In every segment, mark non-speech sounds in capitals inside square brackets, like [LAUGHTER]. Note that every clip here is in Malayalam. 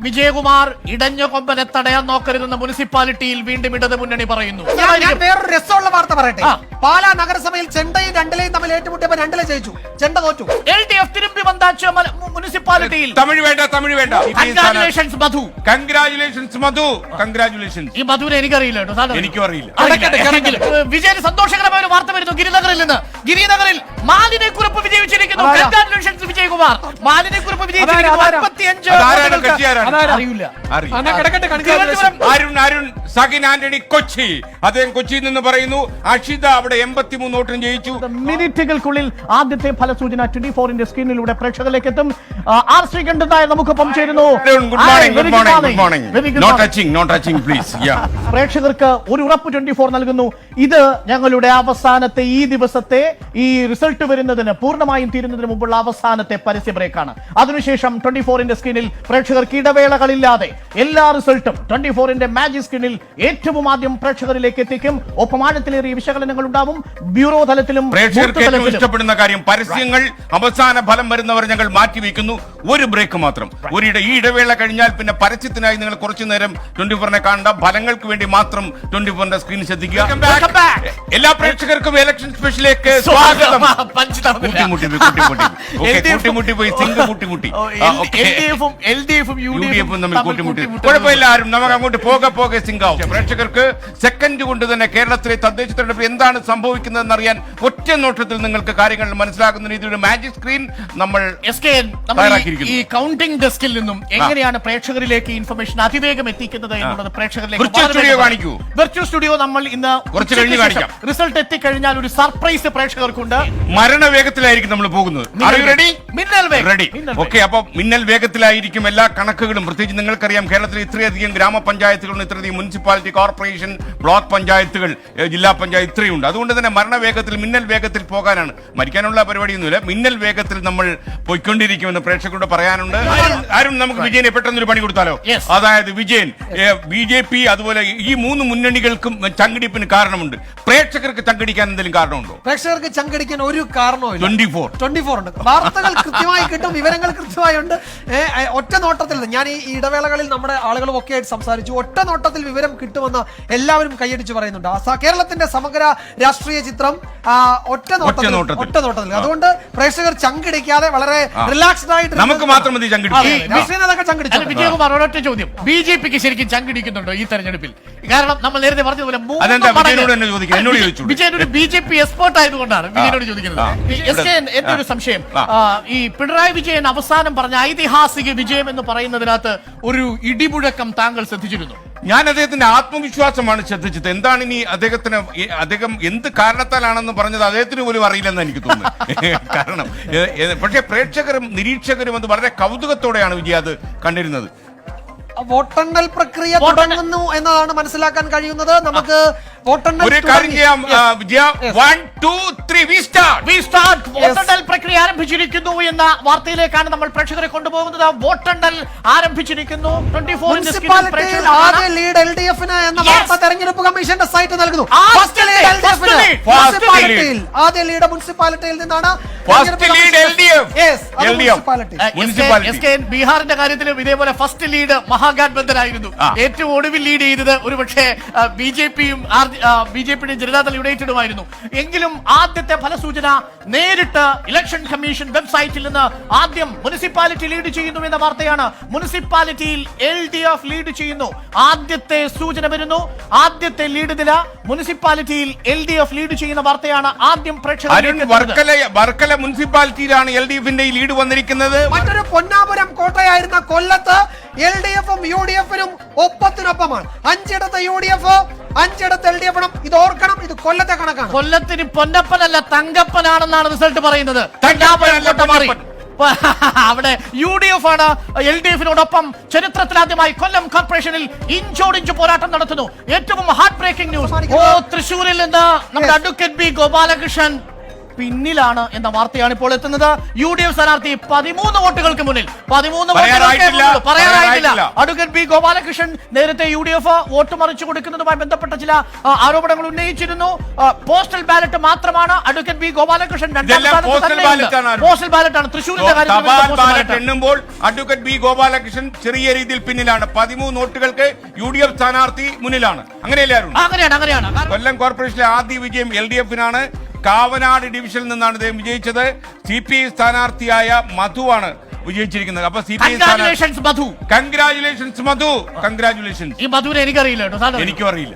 വിജയകുമാർ ഇടഞ്ഞ കൊമ്പനെ തടയാൻ നോക്കരുതെന്ന് മുനിസിപ്പാലിറ്റിയിൽ വീണ്ടും ഇടത് മുന്നണി പറയുന്നു. ഞാൻ ഞാൻ വേറൊരു രസമുള്ള വാർത്ത പറയട്ടെ. ആ. പാലാ നഗരസഭയിൽ ചെണ്ടയും രണ്ടിലെയും തമ്മിൽ ഏറ്റുമുട്ടിയപ്പോ രണ്ടിലെ ജയിച്ചു. ചെണ്ട തോറ്റു. എൽ ഡി എഫ് തിരുമ്പി മല- മു- മുനിസിപ്പാലിറ്റിയിൽ. തമിഴ് വേണ്ട തമിഴ് വേണ്ട. Congratulations Madhu. Congratulations Madhu. Congratulations ഈ മധുവിനെ എനിക്കറിയില്ല കേട്ടോ എനിക്കും അറിയില്ല. അറിയില്ല. എങ്കിലും, ഏ, വിജയന് സന്തോഷകരമായ ഒരു വാർത്ത വരുന്നു. ഗിരിനഗറിൽ നിന്ന്. ഗിരിനഗറിൽ മാലിന്യക്കുറിപ്പ് വിജയിച്ചിരിക്കുന്നു. അതാരാ? കൺഗ്രാറ്റുലേഷൻസ് വിജയകുമാർ. മാലിന്യക്കുറിപ്പ് വിജയിച്ചിരിക്കുന്നു. അതാരാ? അതാരാണ്? അതാരാ? അറിയില്ല. അരുൺ അരുൺ ആന്റണി കൊച്ചി. അദ്ദേഹം കൊച്ചിയിൽ നിന്ന് പറയുന്നു അക്ഷിത അവിടെ എൺപത്തിമൂന്ന് വോട്ടും ജയിച്ചു. മിനിറ്റുകൾക്കുള്ളിൽ ആദ്യത്തെ ഫലസൂചന ട്വന്റി ഫോറിന്റെ സ്ക്രീനിലൂടെ പ്രേക്ഷകരിലേക്ക് എത്തും ആർ ശ്രീകണ്ഠൻ നായർ നമുക്കൊപ്പം ചേരുന്നു. Good morning good morning good morning no touching no touching please yeah പ്രേക്ഷകർക്ക് ഒരു ഉറപ്പ് ട്വന്റി ഫോർ നൽകുന്നു. ഇത് ഞങ്ങളുടെ അവസാനത്തെ ഈ ദിവസത്തെ ഈ റിസൾട്ട് വരുന്നതിന് പൂർണമായും തീരുന്നതിന് മുമ്പുള്ള അവസാനത്തെ പരസ്യ ബ്രേക്കാണ്. അതിനുശേഷം ട്വന്റി ഫോറിന്റെ സ്ക്രീനിൽ പ്രേക്ഷകർക്ക് ഇടവേളകളില്ലാതെ എല്ലാ റിസൾട്ടും ട്വന്റി ഫോറിന്റെ മാജിക് സ്ക്രീനിൽ ഏറ്റവും ആദ്യം പ്രേക്ഷകരിലേക്ക് എത്തിക്കും. ഒപ്പം ആഴത്തിലേറിയ വിശകലനങ്ങൾ ഉണ്ടാവും. ബ്യൂറോ തലത്തിലും. ഇഷ്ടപ്പെടുന്ന കാര്യം പരസ്യങ്ങൾ അവസാന ഫലം വരുന്നവർ ഞങ്ങൾ മാറ്റിവെക്കുന്നു. ഒരു ബ്രേക്ക് മാത്രം. ഒരു ഈ ഇടവേള കഴിഞ്ഞാൽ പിന്നെ പരസ്യത്തിനായി നിങ്ങൾ കുറച്ചു നേരം ട്വന്റി ഫോറിനെ കാണണ്ട ഫലങ്ങൾക്ക് വേണ്ടി മാത്രം ട്വന്റി ഫോറിന്റെ സ്ക്രീൻ ശ്രദ്ധിക്കുക എല്ലാ പ്രേക്ഷകർക്കും ഇലക്ഷൻ സ്പെഷ്യലേക്ക് [LAUGHS] സ്വാഗതം. കൂട്ടിമുട്ടി കൂട്ടിമുട്ടി പോയി. ഓക്കേ, കൂട്ടിമുട്ടി പോയി സിംഗ് കൂട്ടിമുട്ടി എൽ- ഓക്കേ. LDF-ഉം LDF-ഉം യു ഡി എഫും തമ്മിൽ കൂട്ടിമുട്ടി. കുഴപ്പമില്ല ആരും നമുക്ക് അങ്ങോട്ട് പോകെ പോകെ സിംഗാവും പ്രേക്ഷകർക്ക് സെക്കൻഡ് കൊണ്ട് തന്നെ കേരളത്തിലെ തദ്ദേശ തെരഞ്ഞെടുപ്പ് എന്താണ് സംഭവിക്കുന്നതെന്ന് അറിയാൻ ഒറ്റ നോട്ടത്തിൽ നിങ്ങൾക്ക് കാര്യങ്ങൾ മനസ്സിലാക്കുന്ന രീതിയിൽ ഒരു മാജിക് സ്ക്രീൻ നമ്മൾ ഈ- കൗണ്ടിംഗ് ഡെസ്കിൽ നിന്നും എങ്ങനെയാണ് പ്രേക്ഷകരിലേക്ക് ഇൻഫർമേഷൻ അതിവേഗം എത്തിക്കുന്നത് എന്നുള്ളത് പ്രേക്ഷകരിലേക്ക് കാണിക്കൂ. വെർച്വൽ സ്റ്റുഡിയോ നമ്മൾ ഇന്ന് കുറച്ച് കഴിഞ്ഞ് കാണിക്കാം. റിസൾട്ട് എത്തിക്കഴിഞ്ഞാൽ ഒരു സർപ്രൈസ് പ്രേക്ഷകർക്കുണ്ട്. മരണവേഗത്തിലായിരിക്കും നമ്മൾ പോകുന്നത്. റെഡി മിന്നൽ. റെഡി ഓക്കെ അപ്പൊ മിന്നൽ വേഗത്തിലായിരിക്കും എല്ലാ കണക്കുകളും. പ്രത്യേകിച്ച് നിങ്ങൾക്കറിയാം കേരളത്തിൽ ഇത്രയധികം ഗ്രാമപഞ്ചായത്തുകളും ഇത്രയധികം മുനിസിപ്പാലിറ്റി കോർപ്പറേഷൻ ബ്ലോക്ക് പഞ്ചായത്തുകൾ ജില്ലാ പഞ്ചായത്ത് ഇത്രയുണ്ട്. അതുകൊണ്ട് തന്നെ മരണവേഗത്തിൽ മിന്നൽ വേഗത്തിൽ പോകാനാണ്. മരിക്കാനുള്ള പരിപാടിയൊന്നുമില്ല. മിന്നൽ വേഗത്തിൽ നമ്മൾ പോയിക്കൊണ്ടിരിക്കുമെന്ന് പ്രേക്ഷകരോട് പറയാനുണ്ട്. ആരും- നമുക്ക് വിജയനെ പെട്ടെന്നൊരു പണി കൊടുത്താലോ? അതായത് വിജയൻ ബി ജെ പി അതുപോലെ ഈ മൂന്ന് മുന്നണികൾക്കും ചങ്കടിപ്പിന് കാരണമുണ്ട്. പ്രേക്ഷകർക്ക് ചങ്കടിക്കാൻ എന്തെങ്കിലും കാരണമുണ്ടോ? പ്രേക്ഷകർക്ക് ചങ്കടിക്കാൻ ഒരു കാരണവും ട്വന്റി ഫോർ ട്വന്റി ഫോർ ഉണ്ട്. വാർത്തകൾ കൃത്യമായി കിട്ടും വിവരങ്ങൾ കൃത്യമായി ഉണ്ട് ഒറ്റ നോട്ടത്തിൽ ഞാൻ ഈ ഇടവേളകളിൽ നമ്മുടെ ആളുകളും ഒക്കെ ആയിട്ട് സംസാരിച്ചു. ഒറ്റ നോട്ടത്തിൽ വിവരം കിട്ടുമെന്ന് എല്ലാവരും കൈയടിച്ച് പറയുന്നുണ്ട്. കേരളത്തിന്റെ സമഗ്ര രാഷ്ട്രീയ ചിത്രം ഒറ്റ നോട്ടത്തിൽ നോട്ടത്തിൽ. ഒറ്റ നോട്ടത്തിൽ. അതുകൊണ്ട് പ്രേക്ഷകർ ചങ്കിടിക്കാതെ വളരെ റിലാക്സ്ഡ് ആയിട്ട് നമുക്ക് മാത്രം മതി ചങ്കിടിക്കാൻ. അല്ല, ചങ്കിടിച്ചു വിജയകുമാർ ഒരൊറ്റ ചോദ്യം. ബി ജെ പിക്ക് ശരിക്കും ചങ്കിടിക്കുന്നുണ്ടോ ഈ തെരഞ്ഞെടുപ്പിൽ? കാരണം നമ്മൾ നേരത്തെ പറഞ്ഞതുപോലെ മൂന്ന് അതെന്താ? മടങ്ങ് വിജയനോട് തന്നെ ചോദിക്കാം, എന്നോട്? വിജയൻ ഒരു ബി ജെ പി എക്സ്പേർട്ട് ആയതുകൊണ്ടാണ് വിജയനോട് ചോദിക്കുന്നത്. ആ. ഈ എസ് കെ എന്റെ ഒരു സംശയം. ആ. ആ, ഈ പിണറായി വിജയൻ അവസാനം പറഞ്ഞ ഐതിഹാസിക വിജയം എന്ന് പറയുന്നതിനകത്ത് ഒരു ഇടിമുഴക്കം താങ്കൾ ശ്രദ്ധിച്ചിരുന്നു. ഞാൻ അദ്ദേഹത്തിന്റെ ആത്മവിശ്വാസമാണ് ശ്രദ്ധിച്ചത്. എന്താണ് ഇനി അദ്ദേഹത്തിന് അദ്ദേഹം എന്ത് കാരണത്താലാണെന്ന് പറഞ്ഞത് അദ്ദേഹത്തിന് പോലും അറിയില്ലെന്ന് എനിക്ക് തോന്നുന്നു. [LAUGHS] കാരണം പക്ഷേ പ്രേക്ഷകരും നിരീക്ഷകരും അത് വളരെ കൗതുകത്തോടെയാണ് വിജയ അത് കണ്ടിരുന്നത്. വോട്ടെണ്ണൽ പ്രക്രിയ തുടങ്ങുന്നു എന്നതാണ് മനസ്സിലാക്കാൻ കഴിയുന്നത്. നമുക്ക് വോട്ടെണ്ണൽ ഒരു കാര്യം. ചെയ്യാം. വിജയ one two three we start We start. വോട്ടെണ്ണൽ പ്രക്രിയ ആരംഭിച്ചിരിക്കുന്നു എന്ന വാർത്തയിലേക്കാണ് നമ്മൾ പ്രേക്ഷകരെ കൊണ്ടുപോകുന്നത്. വോട്ടെണ്ണൽ ആരംഭിച്ചിരിക്കുന്നു. ട്വന്റി മുനിസിപ്പാലിറ്റിയിൽ ആദ്യ ലീഡ് എൽ ഡി എഫിന് എന്ന തെരഞ്ഞെടുപ്പ് കമ്മീഷന്റെ സൈറ്റ് നൽകുന്നു. ആദ്യ ലീഡ് മുനിസിപ്പാലിറ്റിയിൽ നിന്നാണ് ബീഹാറിന്റെ കാര്യത്തിലും ഇതേപോലെ ഫസ്റ്റ് ലീഡ് മഹാഗാഡ്ബന്ധൻ ആയിരുന്നു ഏറ്റവും ഒടുവിൽ ലീഡ് ചെയ്തത് ഒരുപക്ഷെ ബി ജെ പിയും ബി ജെ പിയുടെയും ജനതാദൾ യുണൈറ്റഡുമായിരുന്നു. എങ്കിലും ആദ്യത്തെ ഫലസൂചന നേരിട്ട് ഇലക്ഷൻ കമ്മീഷൻ വെബ്സൈറ്റിൽ നിന്ന് ആദ്യം മുനിസിപ്പാലിറ്റി ലീഡ് ചെയ്യുന്നു എന്ന വാർത്തയാണ്. മുനിസിപ്പാലിറ്റിയിൽ എൽ ഡി എഫ് ലീഡ് ചെയ്യുന്നു. ആദ്യത്തെ സൂചന വരുന്നു. ആദ്യത്തെ ലീഡ് നില മുനിസിപ്പാലിറ്റിയിൽ എൽ ഡി എഫ് ലീഡ് ചെയ്യുന്ന വാർത്തയാണ് ആദ്യം പ്രേക്ഷകർ വർക്കല വർക്കല മുനിസിപ്പാലിറ്റിയിലാണ് എൽ ഡി എഫിന്റെ ലീഡ് വന്നിരിക്കുന്നത്. മറ്റൊരു പൊന്നാപുരം കോട്ടയായിരുന്ന കൊല്ലത്ത് എൽ ഡി എഫും യു ഡി എഫിനും ഒപ്പത്തിനൊപ്പമാണ്. അഞ്ചിടത്ത് യു ഡി എഫ് അഞ്ചിടത്ത് എൽ ഡി എഫ് ഇത് ഓർക്കണം ഇത് കൊല്ലത്തെ കണക്കാണ്. കൊല്ലത്തിന് പൊന്നപ്പനല്ല തങ്കപ്പനാണെന്നാണ് റിസൾട്ട് പറയുന്നത്. [LAUGHS] അവിടെ യു ഡി എഫ് ആണ് എൽ ഡി എഫിനോടൊപ്പം ചരിത്രത്തിലാദ്യമായി കൊല്ലം കോർപ്പറേഷനിൽ ഇഞ്ചോടിഞ്ച് പോരാട്ടം നടത്തുന്നു. ഏറ്റവും ഹാർട്ട് ബ്രേക്കിംഗ് ന്യൂസ് ഓ തൃശൂരിൽ നിന്ന് നമ്മുടെ അഡ്വക്കേറ്റ് ബി ഗോപാലകൃഷ്ണൻ പിന്നിലാണ് എന്ന വാർത്തയാണ് ഇപ്പോൾ എത്തുന്നത്. യു ഡി എഫ് സ്ഥാനാർത്ഥി പതിമൂന്ന് വോട്ടുകൾക്ക് മുന്നിൽ. പതിമൂന്ന് പറയാറായിട്ടില്ല. അഡ്വക്കേറ്റ് ബി ഗോപാലകൃഷ്ണൻ നേരത്തെ യു ഡി എഫ് വോട്ട് മറിച്ചു കൊടുക്കുന്നതുമായി ബന്ധപ്പെട്ട ചില ആരോപണങ്ങൾ ഉന്നയിച്ചിരുന്നു. പോസ്റ്റൽ ബാലറ്റ് മാത്രമാണ് advocate B Gopalakrishnan postal ballot ബാലറ്റാണ്. തൃശൂരിന്റെ തൃശ്ശൂരിന്റെ. എണ്ണുമ്പോൾ അഡ്വക്കേറ്റ് ബി ഗോപാലകൃഷ്ണൻ ചെറിയ രീതിയിൽ പിന്നിലാണ്. പതിമൂന്ന് വോട്ടുകൾക്ക് യു ഡി എഫ് സ്ഥാനാർത്ഥി മുന്നിലാണ്. അങ്ങനെയല്ലേ അങ്ങനെയാണ് അങ്ങനെയാണ്. കൊല്ലം കോർപ്പറേഷനിലെ ആദ്യ വിജയം എൽ ഡി എഫിനാണ്. കാവനാട് ഡിവിഷനിൽ നിന്നാണ് ഇദ്ദേഹം വിജയിച്ചത്. സി പി ഐ സ്ഥാനാർത്ഥിയായ മധുവാണ് വിജയിച്ചിരിക്കുന്നത്. അപ്പൊ C P I congratulations Madhu. Congratulations Madhu. Congratulations ഈ മധുവിനെ എനിക്കറിയില്ല കേട്ടോ? എനിക്കും അറിയില്ല.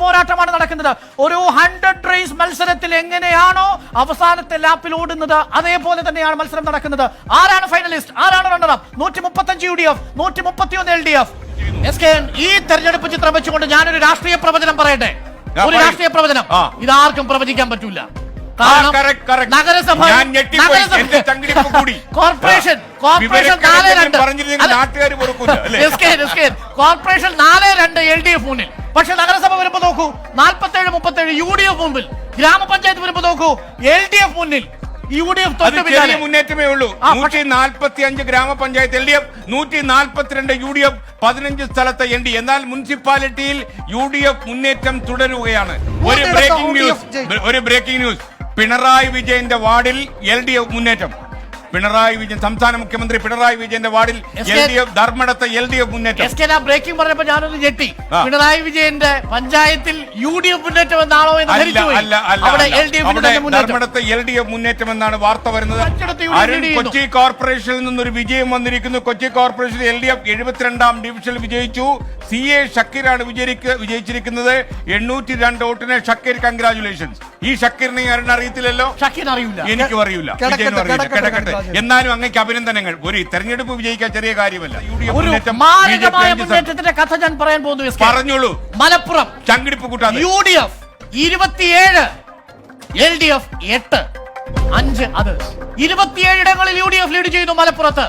പോരാട്ടമാണ് നടക്കുന്നത്. ഒരു ഹൺഡ്രഡ് റേസ് മത്സരത്തിൽ എങ്ങനെയാണോ അവസാനത്തെ ലാപ്പിൽ ഓടുന്നത് അതേപോലെ തന്നെയാണ് മത്സരം നടക്കുന്നത്. ആരാണ് ഫൈനലിസ്റ്റ് ആരാണ് റണ്ണർ അപ്പ് നൂറ്റി മുപ്പത്തഞ്ച് യു ഡി എഫ് നൂറ്റി മുപ്പത്തി ഒന്ന് L D F S K ഈ തെരഞ്ഞെടുപ്പ് ചിത്രം വെച്ചുകൊണ്ട് ഞാനൊരു രാഷ്ട്രീയ പ്രവചനം പറയട്ടെ ഒരു. രാഷ്ട്രീയ പ്രവചനം. ഇതാർക്കും പ്രവചിക്കാൻ പറ്റൂല. നഗരസഭ. [LAUGHS] കോർപ്പറേഷൻ കോർപ്പറേഷൻ നാല് രണ്ട്. [LAUGHS] കോർപ്പറേഷൻ നാല് രണ്ട് എൽ ഡി എഫ് മുന്നിൽ പക്ഷെ നഗരസഭ വരുമ്പോ നോക്കൂ നാൽപ്പത്തേഴ് മുപ്പത്തേഴ് യു ഡി എഫ് മുമ്പിൽ ഗ്രാമപഞ്ചായത്ത് വരുമ്പോ നോക്കൂ എൽ ഡി എഫ് മുന്നിൽ യു ഡി എഫ് തൊട്ട് പിന്നാലെ. മുന്നേറ്റമേ ഉള്ളൂ. നൂറ്റി നാൽപ്പത്തി അഞ്ച് ഗ്രാമപഞ്ചായത്ത് എൽ ഡി എഫ് നൂറ്റി നാൽപ്പത്തിരണ്ട് യു ഡി എഫ് പതിനഞ്ച് സ്ഥലത്ത് എൻ ഡി. എന്നാൽ മുനിസിപ്പാലിറ്റിയിൽ യു ഡി എഫ് മുന്നേറ്റം തുടരുകയാണ്. ഒരു ബ്രേക്കിംഗ് ന്യൂസ് ഒരു ബ്രേക്കിംഗ് ന്യൂസ് പിണറായി വിജയന്റെ വാർഡിൽ എൽ ഡി എഫ് മുന്നേറ്റം. പിണറായി വിജയൻ സംസ്ഥാന മുഖ്യമന്ത്രി പിണറായി വിജയന്റെ വാർഡിൽ എൽ ഡി എഫ് ധർമ്മടത്തെ എൽ ഡി എഫ് മുന്നേറ്റം. ബ്രേക്കിംഗ് പറഞ്ഞപ്പോ ഞാനൊന്ന് ഞെട്ടി. പിണറായി വിജയന്റെ പഞ്ചായത്തിൽ യു ഡി എഫ് മുന്നേറ്റം എന്നാണോ ധർമ്മടത്തെ എൽ ഡി എഫ് മുന്നേറ്റം എന്നാണ് വാർത്ത വരുന്നത്. അരുൺ കൊച്ചി കോർപ്പറേഷനിൽ നിന്നൊരു വിജയം വന്നിരിക്കുന്നു. Kochi corporation L D F എഴുപത്തിരണ്ടാം ഡിവിഷനിൽ വിജയിച്ചു. സി എ ഷക്കീറാണ് വിജയിക്ക- വിജയിച്ചിരിക്കുന്നത്. എണ്ണൂറ്റി രണ്ട് വോട്ടിന് ഷക്കീർ കൺഗ്രാചുലേഷൻസ് ഈ ഷക്കീറിനെ ആരും അറിയത്തില്ലല്ലോ? ഷക്കീർ അറിയില്ല എനിക്കും അറിയില്ല വിജയനും അറിയില്ല കിടക്കട്ടെ. എന്നാലും അങ്ങേക്ക് അഭിനന്ദനങ്ങൾ. ഒരു തെരഞ്ഞെടുപ്പ് വിജയിക്കാൻ ചെറിയ കാര്യമല്ല. മുന്നേറ്റത്തിന്റെ കഥ ഞാൻ പറയാൻ പോകുന്നു പറഞ്ഞോളൂ. മലപ്പുറം ചങ്കിടിപ്പ് കൂട്ടാതെ. യു ഡി എഫ് ഇരുപത്തിയേഴ് എൽ ഡി എഫ് എട്ട് അഞ്ച് അത്. ഇരുപത്തിയേഴ് ഇടങ്ങളിൽ യു ഡി എഫ് ലീഡ് ചെയ്യുന്നു മലപ്പുറത്ത്.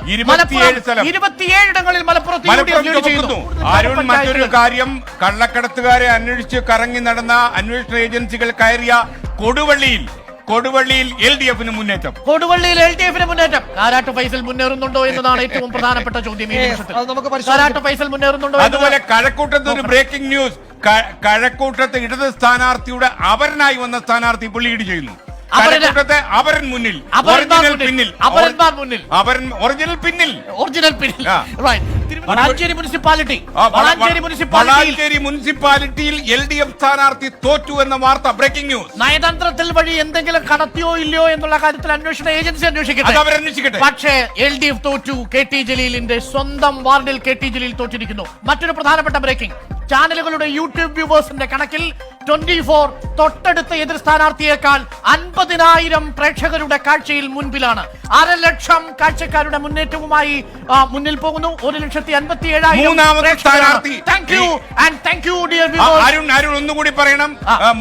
ഇരുപത്തിയേഴ് ഇടങ്ങളിൽ മലപ്പുറത്ത് യു ഡി എഫ് ലീഡ് ചെയ്തു അരുൺ മറ്റൊരു കാര്യം കള്ളക്കടത്തുകാരെ അന്വേഷിച്ച് കറങ്ങി നടന്ന അന്വേഷണ ഏജൻസികൾ കയറിയ കൊടുവള്ളിയിൽ കൊടുവള്ളിയിൽ എൽ ഡി എഫിന് മുന്നേറ്റം. കൊടുവള്ളിയിൽ എൽ ഡി എഫിന് മുന്നേറ്റം. കാരാട്ട് ഫൈസൽ മുന്നേറുന്നുണ്ടോ എന്നതാണ് ഏറ്റവും പ്രധാനപ്പെട്ട ചോദ്യം ഈ നിമിഷത്തിൽ. അത് നമുക്ക് പരിശോധിക്കാം. കാരാട്ട് ഫൈസൽ മുന്നേറുന്നുണ്ടോ എന്നത് അതുപോലെ കഴക്കൂട്ടത്ത് ഒരു ബ്രേക്കിംഗ് ന്യൂസ് കഴക്കൂട്ടത്ത് ഇടത് സ്ഥാനാർത്ഥിയുടെ അവരനായി വന്ന സ്ഥാനാർത്ഥി ഇപ്പോൾ ലീഡ് ചെയ്യുന്നു. അവരന- അപരൻ മുന്നിൽ ഒറിജിനൽ. പിന്നിൽ. മുന്നിൽ. അവരൻ ഒറിജിനൽ പിന്നിൽ. ഒറിജിനൽ പിന്നിൽ. വളാഞ്ചേരി മുനിസിപ്പാലിറ്റി. വളാഞ്ചേരി മുനിസിപ്പാലിറ്റിയിൽ വളാഞ്ചേരി മുനിസിപ്പാലിറ്റിയിൽ എൽ ഡി എഫ് സ്ഥാനാർത്ഥി തോറ്റു എന്ന വാർത്ത ബ്രേക്കിംഗ് ന്യൂസ് നയതന്ത്രത്തിൽ വഴി എന്തെങ്കിലും കടത്തിയോ ഇല്ലയോ എന്നുള്ള കാര്യത്തിൽ അന്വേഷണ ഏജൻസി അന്വേഷിക്കട്ടെ? പക്ഷേ എൽ ഡി എഫ് തോറ്റു കെ ടി ജലീലിന്റെ സ്വന്തം വാർഡിൽ കെ ടി ജലീൽ തോറ്റിരിക്കുന്നു. മറ്റൊരു പ്രധാനപ്പെട്ട ബ്രേക്കിംഗ് ചാനലുകളുടെ യൂട്യൂബ് വ്യൂവേഴ്സിന്റെ കണക്കിൽ ട്വന്റി ഫോർ തൊട്ടടുത്ത എതിർ സ്ഥാനാർത്ഥിയേക്കാൾ അൻപതിനായിരം പ്രേക്ഷകരുടെ കാഴ്ചയിൽ മുൻപിലാണ്. അര ലക്ഷം കാഴ്ചക്കാരുടെ മുന്നേറ്റവുമായി മുന്നിൽ പോകുന്നു. ഒരു ലക്ഷത്തി അൻപത്തി ഏഴായിരം കൂടി thank you and thank you dear ആ, അരുൺ അരുൺ ഒന്നുകൂടി പറയണം.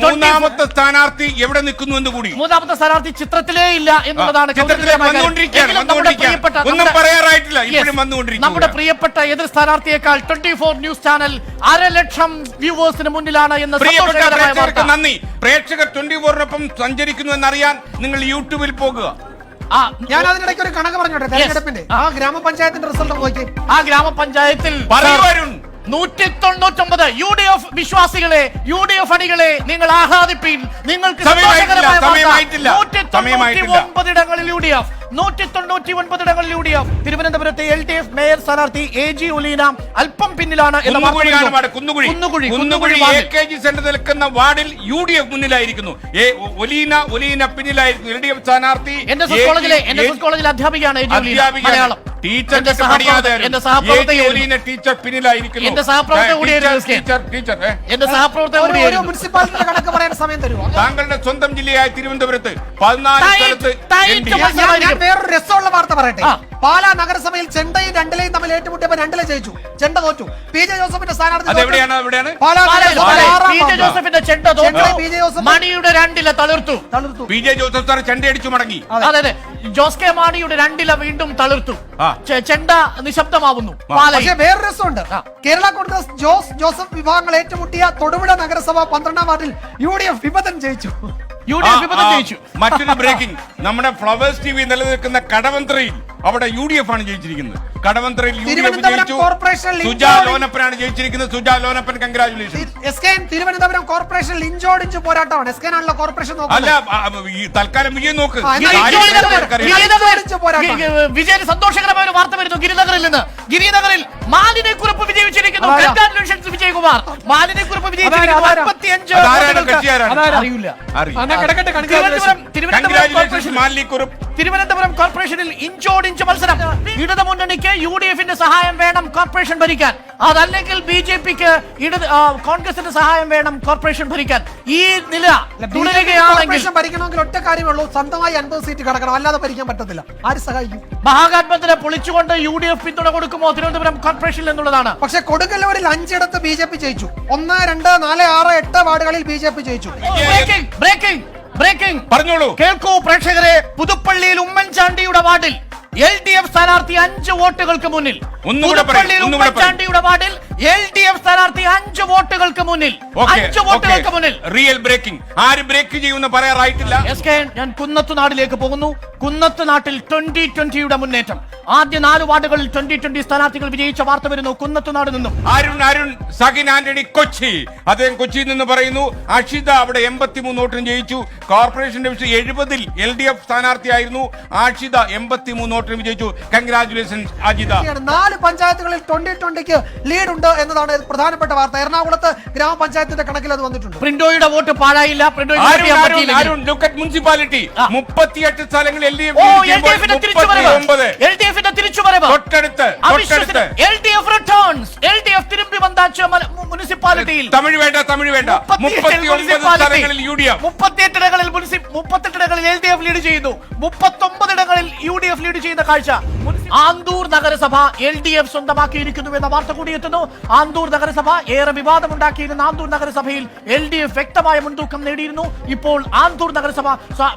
മൂന്നാമത്തെ സ്ഥാനാർത്ഥി എവിടെ നിൽക്കുന്നു എന്ന് കൂടി മൂന്നാമത്തെ സ്ഥാനാർത്ഥി ചിത്രത്തിലേ ഇല്ല എന്നുള്ളതാണ് ചിത്രത്തിലെ വന്നുകൊണ്ടിരിക്കുകയാണ്, നമ്മുടെ പ്രിയപ്പെട്ട ഇപ്പോഴും. നമ്മുടെ എതിർ സ്ഥാനാർത്ഥിയേക്കാൾ ട്വന്റി ഫോർ ന്യൂസ് ചാനൽ അരലക്ഷം വ്യൂവേഴ്സിന് മുന്നിലാണ് എന്ന് പ്രിയപ്പെട്ട പ്രേക്ഷകർക്ക് നന്ദി. പ്രേക്ഷകർ ട്വന്റി ഫോറിനൊപ്പം സഞ്ചരിക്കുന്നു എന്നറിയാൻ നിങ്ങൾ യൂട്യൂബിൽ പോകുക. ആ, ഞാൻ അതിനിടയ്ക്ക് ഒരു കണക്ക് പറഞ്ഞോട്ടെ? തെരഞ്ഞെടുപ്പിന്റെ ആ ഗ്രാമപഞ്ചായത്തിന്റെ റിസൾട്ട് നോക്കി. ആ ഗ്രാമപഞ്ചായത്തിൽ നൂറ്റി തൊണ്ണൂറ്റൊമ്പത് യു ഡി എഫ് വിശ്വാസികളെ യു ഡി എഫ് അണികളെ നിങ്ങൾ ആഹ്ലാദിപ്പീൻ. നിങ്ങൾക്ക് സമയമായിട്ടില്ല, സന്തോഷകരമായ തൊണ്ണൂറ്റി ഒമ്പതിടങ്ങളിൽ യു ഡി എഫ്. നൂറ്റി തൊണ്ണൂറ്റി ഒൻപതിടങ്ങളിലൂടെയും യു ഡി എഫ് തിരുവനന്തപുരത്തെ എൽ ഡി എഫ് മേയർ സ്ഥാനാർത്ഥി എ ജി ഒലീന അല്പം പിന്നിലാണ് വാർഡിൽ. കെ നിൽക്കുന്ന വാർഡിൽ യു ഡി എഫ് മുന്നിലായിരിക്കുന്നു. എ ഒലീന ഒലീന പിന്നിലായിരിക്കുന്നു. എൽ ഡി എഫ് സ്ഥാനാർത്ഥി കോളേജിലെ കോളേജിലെ അധ്യാപികയാണ് മലയാളം. ടീച്ചർ. ടീച്ചർ പിന്നിലായിരിക്കുന്നു. എന്റെ സഹപ്രവർത്തക മുനിസിപ്പാലിറ്റിയുടെ കണക്ക് പറയാൻ സമയം തരുമോ? താങ്കളുടെ സ്വന്തം ജില്ലയായ തിരുവനന്തപുരത്ത് പതിനാല് സ്ഥലത്ത്. ഞാൻ- വേറൊരു രസമുള്ള വാർത്ത പറയട്ടെ. പാലാ നഗരസഭയിൽ ചെണ്ടയും രണ്ടിലെയും തമ്മിൽ ഏറ്റുമുട്ടിയപ്പോൾ രണ്ടിലെ ജയിച്ചു. ചെണ്ട തോറ്റു. പി ജെ ജോസഫിന്റെ സ്ഥാനാർത്ഥി ജോസഫ് മണിയുടെ രണ്ടില തളിർത്തു. തളിർത്തു. പി ജെ ജോസഫ് സാർ ചെണ്ടയടിച്ചു മടങ്ങി. അതെ. അതെ ജോസ് കെ മാണിയുടെ രണ്ടില വീണ്ടും തളിർത്തു. ചെണ്ട നിശബ്ദമാവുന്നു. പക്ഷേ വേറൊരു രസമുണ്ട്. കേരള കോൺഗ്രസ് ജോസ് ജോസഫ് വിഭാഗങ്ങൾ ഏറ്റുമുട്ടിയ തൊടുപുഴ നഗരസഭ പന്ത്രണ്ടാം വാർഡിൽ യു ഡി എഫ് വിഭജനം ജയിച്ചു. യു ഡി എഫ് ജയിച്ചു. മറ്റൊരു ബ്രേക്കിംഗ് നമ്മുടെ ഫ്ലവേഴ്സ് ടി വി നിലനിൽക്കുന്ന കടവന്ത്രയിൽ അവിടെ യു ഡി എഫ് ആണ് ജയിച്ചിരിക്കുന്നത്. കടവന്ത്രയിൽ യു ഡി എഫ് ജയിച്ചു. സുജാ ലോനപ്പനാണ് ജയിച്ചിരിക്കുന്നത്. Suja Lonappan congratulation S K Thiruvananthapuram കോർപ്പറേഷനിൽ ഇഞ്ചോടിഞ്ച് പോരാട്ടമാണ്. എസ് കെ ആണല്ലോ കോർപ്പറേഷൻ അല്ല ഈ തൽക്കാലം വിജയം നോക്ക്. വിജയന് സന്തോഷകരമായ ഒരു വാർത്ത വരുന്നു. ഗിരിനഗറിൽ നിന്ന്. ഗിരിനഗറിൽ മാലിന്യക്കുറിപ്പ് വിജയിച്ചിരിക്കുന്നു. അതാരാ? കൺഗ്രാറ്റുലേഷൻസ് വിജയകുമാർ. മാലിന്യക്കുറിപ്പ് വിജയിച്ചിരിക്കുന്നു? അതാരാ? അറിയില്ല. തിരുവനന്തപുരം തിരുവനന്തപുരം കോർപ്പറേഷൻ മാലിക്കുറുപ്പ് തിരുവനന്തപുരം കോർപ്പറേഷനിൽ ഇഞ്ചോടിഞ്ച് മത്സരം. ഇടത് മുന്നണിക്ക് യു ഡി എഫിന്റെ സഹായം വേണം കോർപ്പറേഷൻ ഭരിക്കാൻ. അതല്ലെങ്കിൽ ബി ജെ പിക്ക് ഇടത് കോൺഗ്രസിന്റെ സഹായം വേണം കോർപ്പറേഷൻ ഭരിക്കാൻ. ഈ നില തുടരുകയാണെങ്കിൽ ഭരിക്കണമെങ്കിൽ ഒറ്റ കാര്യമുള്ളൂ സ്വന്തമായി അൻപത് സീറ്റ് കടക്കണം. അല്ലാതെ ഭരിക്കാൻ പറ്റത്തില്ല. ആര് സഹായിക്കും? മഹാഗാഠബന്ധനെ പൊളിച്ചുകൊണ്ട് യു ഡി എഫ് പിന്തുണ കൊടുക്കുമോ തിരുവനന്തപുരം കോർപ്പറേഷനിൽ എന്നുള്ളതാണ്. പക്ഷെ കൊടുങ്ങല്ലൂരിൽ അഞ്ചിടത്ത് ബി ജെ പി ജയിച്ചു. ഒന്ന് രണ്ട് നാല് ആറ് എട്ട് വാർഡുകളിൽ ബി ജെ പി ജയിച്ചു. ബ്രേക്കിംഗ് ബ്രേക്കിംഗ് ബ്രേക്കിംഗ് പറഞ്ഞോളൂ. കേൾക്കൂ പ്രേക്ഷകരെ പുതുപ്പള്ളിയിൽ ഉമ്മൻചാണ്ടിയുടെ വാർഡിൽ എൽ ഡി എഫ് സ്ഥാനാർത്ഥി അഞ്ച് വോട്ടുകൾക്ക് മുന്നിൽ. ഉമ്മൻചാണ്ടിയുടെ വാർഡിൽ എൽ ഡി എഫ് സ്ഥാനാർത്ഥി അഞ്ച് വോട്ടുകൾക്ക് മുന്നിൽ. അഞ്ച് വോട്ടുകൾക്ക് മുന്നിൽ. റിയൽ ബ്രേക്കിംഗ് ആര് ബ്രേക്ക് ചെയ്യുമെന്ന് പറയാറായിട്ടില്ല. ഞാൻ കുന്നത്തുനാടിലേക്ക് പോകുന്നു. കുന്നത്ത് നാട്ടിൽ ട്വന്റി ട്വന്റിയുടെ മുന്നേറ്റം. ആദ്യ നാല് വാർഡുകളിൽ ട്വന്റി ട്വന്റി സ്ഥാനാർത്ഥികൾ വിജയിച്ച വാർത്ത വരുന്നു. കുന്നത്ത് നാട് നിന്നും. അരുൺ അരുൺ സഹിൻ ആന്റണി കൊച്ചി. അദ്ദേഹം കൊച്ചിയിൽ നിന്ന് പറയുന്നു അഷിത അവിടെ എൺപത്തിമൂന്ന് വോട്ടിന് ജയിച്ചു. കോർപ്പറേഷന്റെ ഡിവിഷൻ എഴുപതിൽ എൽ ഡി എഫ് സ്ഥാനാർത്ഥിയായിരുന്നു. ആഷിത എൺപത്തിമൂന്ന് വോട്ടിന് വിജയിച്ചു. കൺഗ്രാചുലേഷൻ അജിത. നാല് പഞ്ചായത്തുകളിൽ ട്വന്റി ട്വന്റിക്ക് ലീഡ് ഉണ്ട് എന്നതാണ് പ്രധാനപ്പെട്ട വാർത്ത. എറണാകുളത്ത് ഗ്രാമപഞ്ചായത്തിന്റെ കണക്കിൽ അത് വന്നിട്ടുണ്ട്. പ്രിന്റോയുടെ വോട്ട് പാഴായില്ല. പ്രിന്റോ മുനിസിപ്പാലിറ്റി. മുപ്പത്തിയെട്ട് സ്ഥലങ്ങളിൽ മുനിസിപ്പാലിറ്റിയിൽ. തമിഴ് വേണ്ട തമിഴ് വേണ്ട. യു ഡി എഫ് മുപ്പത്തിയെട്ടിടങ്ങളിൽ മുപ്പത്തെട്ടിടങ്ങളിൽ എൽ ഡി എഫ് ലീഡ് ചെയ്യുന്നു. മുപ്പത്തൊമ്പതിടങ്ങളിൽ യു ഡി എഫ് ലീഡ് ചെയ്യുന്ന കാഴ്ച. ആന്തൂർ നഗരസഭ എൽ ഡി എഫ് സ്വന്തമാക്കിയിരിക്കുന്നു എന്ന വാർത്ത കൂടി എത്തുന്നു ആന്തൂർ നഗരസഭ ഏറെ വിവാദമുണ്ടാക്കിയിരുന്ന ആന്തൂർ നഗരസഭയിൽ എൽ ഡി എഫ് വ്യക്തമായ മുൻതൂക്കം നേടിയിരുന്നു. ഇപ്പോൾ ആന്തൂർ നഗരസഭ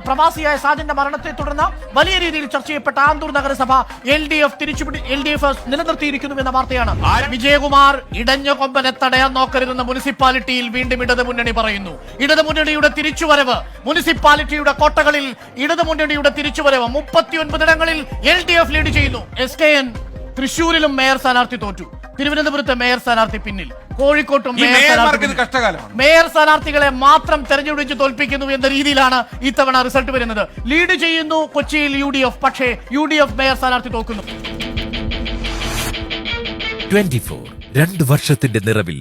പ്രവാസിയായ സാജന്റെ മരണത്തെ തുടർന്ന് വലിയ രീതിയിൽ ചർച്ച ചെയ്യപ്പെട്ട ആന്തൂർ നഗരസഭ എൽ ഡി എഫ് തിരിച്ചുപിടി എൽ ഡി എഫ് നിലനിർത്തിയിരിക്കുന്നു എന്ന വാർത്തയാണ്. വിജയകുമാർ ഇടഞ്ഞ കൊമ്പനെ തടയാൻ നോക്കരുതെന്ന് മുനിസിപ്പാലിറ്റിയിൽ വീണ്ടും ഇടതു മുന്നണി പറയുന്നു. ഇടതു മുന്നണിയുടെ തിരിച്ചുവരവ് മുനിസിപ്പാലിറ്റിയുടെ കോട്ടകളിൽ ഇടതു മുന്നണിയുടെ തിരിച്ചുവരവ് മുപ്പത്തിയൊൻപതിടങ്ങളിൽ എൽ ഡി എഫ് ലീഡ് ചെയ്യുന്നു. എസ് കെ എൻ തൃശൂരിലും മേയർ സ്ഥാനാർത്ഥി തോറ്റു. തിരുവനന്തപുരത്തെ മേയർ സ്ഥാനാർത്ഥി പിന്നിൽ. കോഴിക്കോട്ടും മേയർ സ്ഥാനാർത്ഥികളെ മാത്രം തെരഞ്ഞെടുപ്പിച്ച് തോൽപ്പിക്കുന്നു എന്ന രീതിയിലാണ് ഇത്തവണ റിസൾട്ട് വരുന്നത്. ലീഡ് ചെയ്യുന്നു കൊച്ചിയിൽ യു ഡി എഫ് പക്ഷേ യു ഡി എഫ് മേയർ സ്ഥാനാർത്ഥി തോക്കുന്നു ട്വന്റി ഫോർ രണ്ട് വർഷത്തിന്റെ നിറവിൽ